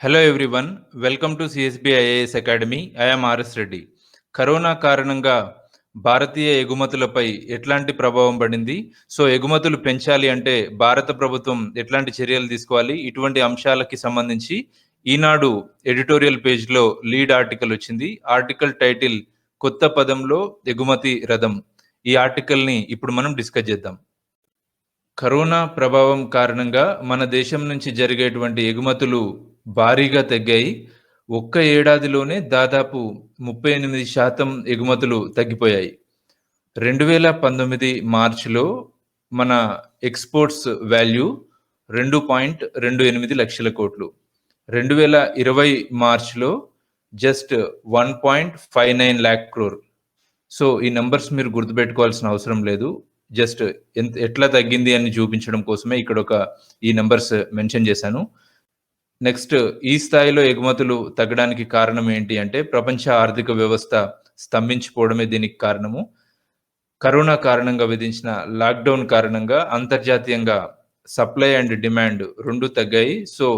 Hello everyone welcome to CSB IAS academy I'm RS Reddy corona కారణంగా భారతీయ ఎగుమతులపై ఎట్లాంటి ప్రభావం పడింది? సో ఎగుమతులు పెంచాలి అంటే భారత ప్రభుత్వం ఎట్లాంటి చర్యలు తీసుకోవాలి? ఇటువంటి అంశాలకి సంబంధించి ఈనాడు ఎడిటోరియల్ పేజ్లో లీడ్ ఆర్టికల్ వచ్చింది. ఆర్టికల్ టైటిల్ కొత్త పదంలో ఎగుమతి రథం. ఈ ఆర్టికల్ని ఇప్పుడు మనం డిస్కస్ చేద్దాం. కరోనా ప్రభావం కారణంగా మన దేశం నుంచి జరిగేటువంటి ఎగుమతులు భారీగా తగ్గాయి. ఒక్క ఏడాదిలోనే దాదాపు ముప్పై ఎనిమిది శాతం ఎగుమతులు తగ్గిపోయాయి. రెండు వేల పంతొమ్మిది మార్చిలో మన ఎక్స్పోర్ట్స్ వాల్యూ రెండు పాయింట్ రెండు ఎనిమిది లక్షల కోట్లు. రెండు వేల ఇరవై మార్చ్లో just one point five nine lakh crore. So ఈ నెంబర్స్ మీరు గుర్తుపెట్టుకోవాల్సిన అవసరం లేదు. జస్ట్ ఎంత ఎట్లా తగ్గింది అని చూపించడం కోసమే ఇక్కడ ఒక ఈ నెంబర్స్ మెన్షన్ చేశాను. నెక్స్ట్ ఈ స్థాయిలో ఎగుమతులు తగ్గడానికి కారణం ఏంటి అంటే ప్రపంచ ఆర్థిక వ్యవస్థ స్తంభించిపోవడమే దీనికి కారణము. కరోనా కారణంగా విధించిన లాక్డౌన్ కారణంగా అంతర్జాతీయంగా సప్లై అండ్ డిమాండ్ రెండు తగ్గాయి. సో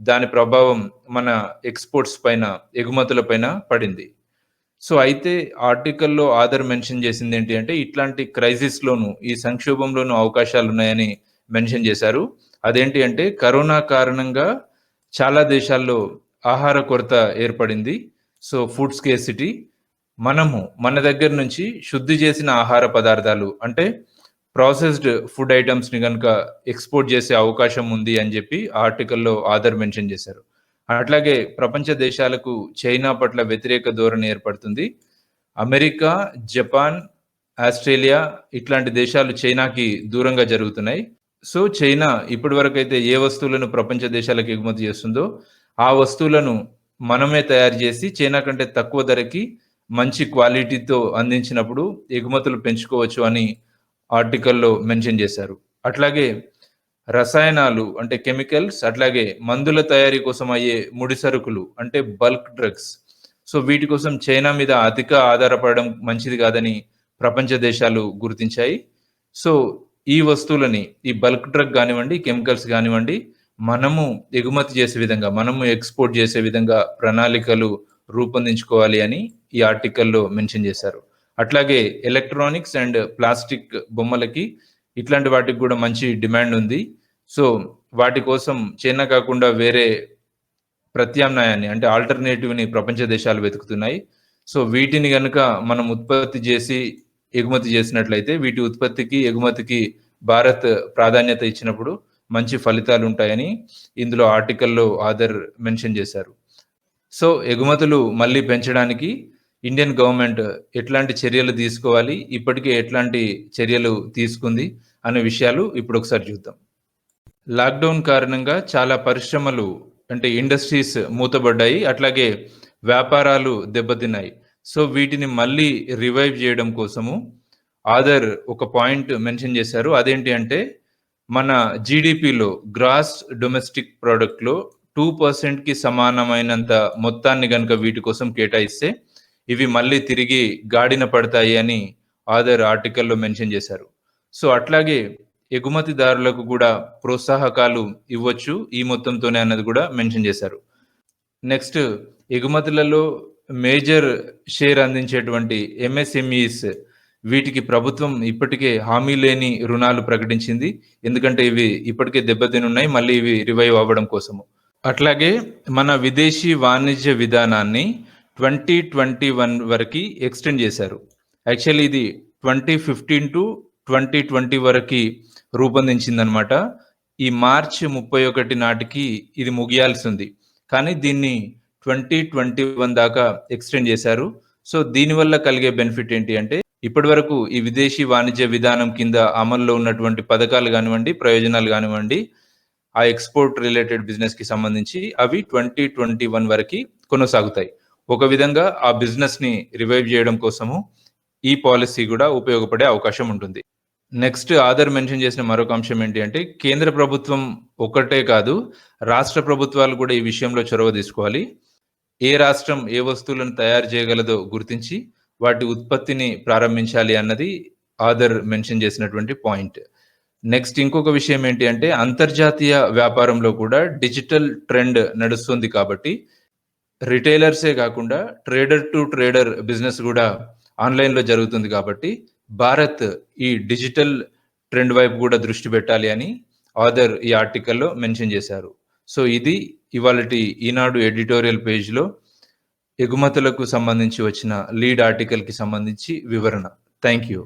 దాని ప్రభావం మన ఎక్స్పోర్ట్స్ పైన ఎగుమతుల పైన పడింది. సో అయితే ఆర్టికల్లో ఆధార్ మెన్షన్ చేసింది ఏంటి అంటే ఇట్లాంటి క్రైసిస్లోను ఈ సంక్షోభంలోనూ అవకాశాలు ఉన్నాయని మెన్షన్ చేశారు. అదేంటి అంటే కరోనా కారణంగా చాలా దేశాల్లో ఆహార కొరత ఏర్పడింది. సో ఫుడ్ స్కేసిటీ మనము మన దగ్గర నుంచి శుద్ధి చేసిన ఆహార పదార్థాలు అంటే ప్రాసెస్డ్ ఫుడ్ ఐటమ్స్ని కనుక ఎక్స్పోర్ట్ చేసే అవకాశం ఉంది అని చెప్పి ఆర్టికల్లో ఆధార్ మెన్షన్ చేశారు. అట్లాగే ప్రపంచ దేశాలకు చైనా పట్ల వ్యతిరేక ధోరణి ఏర్పడుతుంది. అమెరికా జపాన్ ఆస్ట్రేలియా ఇట్లాంటి దేశాలు చైనాకి దూరంగా జరుగుతున్నాయి. సో చైనా ఇప్పటి వరకు అయితే ఏ వస్తువులను ప్రపంచ దేశాలకు ఎగుమతి చేస్తుందో ఆ వస్తువులను మనమే తయారు చేసి చైనా కంటే తక్కువ ధరకి మంచి క్వాలిటీతో అందించినప్పుడు ఎగుమతులు పెంచుకోవచ్చు అని ఆర్టికల్లో మెన్షన్ చేశారు. అట్లాగే రసాయనాలు అంటే కెమికల్స్ అట్లాగే మందుల తయారీ కోసం అయ్యే ముడి సరుకులు అంటే బల్క్ డ్రగ్స్. సో వీటి కోసం చైనా మీద అధిక ఆధారపడడం మంచిది కాదని ప్రపంచ దేశాలు గుర్తించాయి. సో ఈ వస్తువులని ఈ బల్క్ డ్రగ్ కానివ్వండి కెమికల్స్ కానివ్వండి మనము ఎగుమతి చేసే విధంగా మనము ఎక్స్పోర్ట్ చేసే విధంగా ప్రణాళికలు రూపొందించుకోవాలి అని ఈ ఆర్టికల్లో మెన్షన్ చేశారు. అట్లాగే ఎలక్ట్రానిక్స్ అండ్ ప్లాస్టిక్ బొమ్మలకి ఇట్లాంటి వాటికి కూడా మంచి డిమాండ్ ఉంది. సో వాటి కోసం చైనా కాకుండా వేరే ప్రత్యామ్నాయాన్ని అంటే ఆల్టర్నేటివ్ని ప్రపంచ దేశాలు వెతుకుతున్నాయి. సో వీటిని కనుక మనం ఉత్పత్తి చేసి ఎగుమతి చేసినట్లయితే వీటి ఉత్పత్తికి ఎగుమతికి భారత్ ప్రాధాన్యత ఇచ్చినప్పుడు మంచి ఫలితాలు ఉంటాయని ఇందులో ఆర్టికల్లో ఆధర్ మెన్షన్ చేశారు. సో ఎగుమతులు మళ్ళీ పెంచడానికి ఇండియన్ గవర్నమెంట్ ఎట్లాంటి చర్యలు తీసుకోవాలి ఇప్పటికే ఎట్లాంటి చర్యలు తీసుకుంది అనే విషయాలు ఇప్పుడు ఒకసారి చూద్దాం. లాక్డౌన్ కారణంగా చాలా పరిశ్రమలు అంటే ఇండస్ట్రీస్ మూతబడ్డాయి అట్లాగే వ్యాపారాలు దెబ్బతిన్నాయి. సో వీటిని మళ్ళీ రివైవ్ చేయడం కోసము ఆదర్ ఒక పాయింట్ మెన్షన్ చేశారు. అదేంటి అంటే మన జీడిపిలో గ్రాస్ డొమెస్టిక్ ప్రోడక్ట్లో టూ పర్సెంట్కి సమానమైనంత మొత్తాన్ని కనుక వీటి కోసం కేటాయిస్తే ఇవి మళ్ళీ తిరిగి గాడిన పడతాయి అని ఆదర్ ఆర్టికల్లో మెన్షన్ చేశారు. సో అట్లాగే ఎగుమతిదారులకు కూడా ప్రోత్సాహకాలు ఇవ్వచ్చు ఈ మొత్తంతోనే అన్నది కూడా మెన్షన్ చేశారు. నెక్స్ట్ ఎగుమతులలో మేజర్ షేర్ అందించేటువంటి ఎంఎస్ఎంఈస్ వీటికి ప్రభుత్వం ఇప్పటికే హామీ లేని రుణాలు ప్రకటించింది. ఎందుకంటే ఇవి ఇప్పటికే దెబ్బతిని ఉన్నాయి మళ్ళీ ఇవి రివైవ్ అవ్వడం కోసము. అట్లాగే మన విదేశీ వాణిజ్య విధానాన్ని ట్వంటీ ట్వంటీ వన్ వరకు ఎక్స్టెండ్ చేశారు. యాక్చువల్లీ ఇది twenty fifteen to twenty twenty వరకు రూపొందించిందనమాట ఈ మార్చ్ ముప్పై ఒకటి నాటికి ఇది ముగియాల్సి ఉంది. కానీ దీన్ని ట్వంటీ ట్వంటీ వన్ దాకా ఎక్స్టెండ్ చేశారు. సో దీనివల్ల కలిగే బెనిఫిట్ ఏంటి అంటే ఇప్పటి వరకు ఈ విదేశీ వాణిజ్య విధానం కింద అమల్లో ఉన్నటువంటి పథకాలు కానివ్వండి ప్రయోజనాలు కానివ్వండి ఆ ఎక్స్పోర్ట్ రిలేటెడ్ బిజినెస్కి సంబంధించి అవి ట్వంటీ ట్వంటీ వన్ వరకు కొనసాగుతాయి. ఒక విధంగా ఆ బిజినెస్ని రివైవ్ చేయడం కోసము ఈ పాలసీ కూడా ఉపయోగపడే అవకాశం ఉంటుంది. నెక్స్ట్ ఆధార్ మెన్షన్ చేసిన మరొక అంశం ఏంటి అంటే కేంద్ర ప్రభుత్వం ఒక్కటే కాదు రాష్ట్ర ప్రభుత్వాలు కూడా ఈ విషయంలో చొరవ తీసుకోవాలి. ఏ రాష్ట్రం ఏ వస్తువులను తయారు చేయగలదో గుర్తించి వాటి ఉత్పత్తిని ప్రారంభించాలి అన్నది ఆధర్ మెన్షన్ చేసినటువంటి పాయింట్. నెక్స్ట్ ఇంకొక విషయం ఏంటి అంటే అంతర్జాతీయ వ్యాపారంలో కూడా డిజిటల్ ట్రెండ్ నడుస్తుంది కాబట్టి రిటైలర్సే కాకుండా ట్రేడర్ టు ట్రేడర్ బిజినెస్ కూడా ఆన్లైన్లో జరుగుతుంది కాబట్టి భారత్ ఈ డిజిటల్ ట్రెండ్ వైపు కూడా దృష్టి పెట్టాలి అని ఆథర్ ఈ ఆర్టికల్లో మెన్షన్ చేశారు. సో ఇది ఇవాళటి ఈనాడు ఎడిటోరియల్ పేజ్లో ఎగుమతులకు సంబంధించి వచ్చిన లీడ్ ఆర్టికల్కి సంబంధించి వివరణ. Thank you